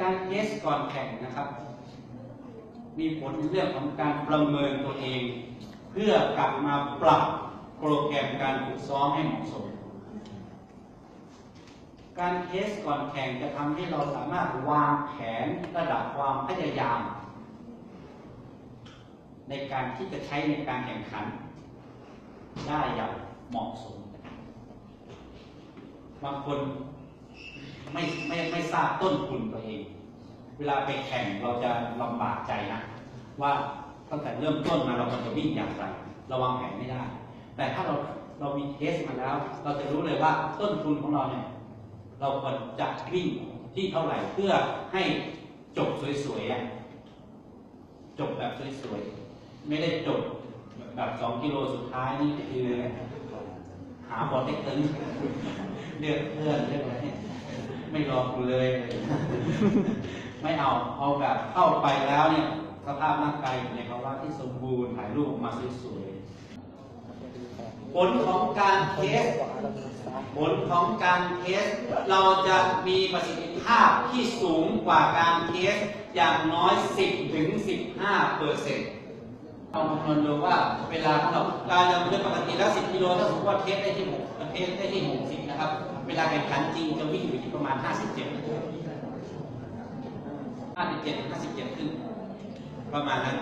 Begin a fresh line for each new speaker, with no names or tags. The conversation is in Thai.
การเทสก่อนแข่งนะครับ มีผลในเรื่องของการประเมินตัวเอง เพื่อกลับมาปรับโปรแกรมการฝึกซ้อมให้เหมาะสม การเทสก่อนแข่งจะทำให้เราสามารถวางแผนระดับความพยายาม ในการที่จะใช้ในการแข่งขัน ได้อย่างเหมาะสม บางคน ไม่ไม่ไม่ทราบต้นทุนตัวเอง เวลาไปแข่งเราจะลำบากใจนะ ว่าตั้งแต่เริ่มต้นมาเราควรจะวิ่งอย่างไรเราวางแผนไม่ได้ แต่ถ้าเราเรามีเทสมาแล้ว เราจะรู้เลยว่าต้นทุนของเราเนี่ยเราควรจะวิ่งที่เท่าไหร่เพื่อให้จบสวยๆจบแบบสวยๆไม่ได้จบแบบสองกิโลสุดท้ายนี่คือหาบอลเต็กตึงเลือกเพื่อนเลือกอะไร ไม่รอกูเลยไม่เอาเอาแบบเข้าไปแล้วเนี่ยสภาพร่างกายอยู่ในภาวะที่สมบูรณ์ถ่ายรูปออกมาสวยๆผลของการเทสผลของการเทสเราจะมีประสิทธิภาพที่สูงกว่าการเทสอย่างน้อย 10ถึง15เปอร์เซ็นต์เอาคำนวณดูว่าเวลาของเราการดำเนินปกติแล้ว 10กิโลถ้าสมมติว่าเทสได้ที่6เทสได้ที่60 นะครับ เวลาแข่งขันจริงจะวิ่งอยู่ที่ประมาณ 57 57 57 ขึ้น ประมาณนั้น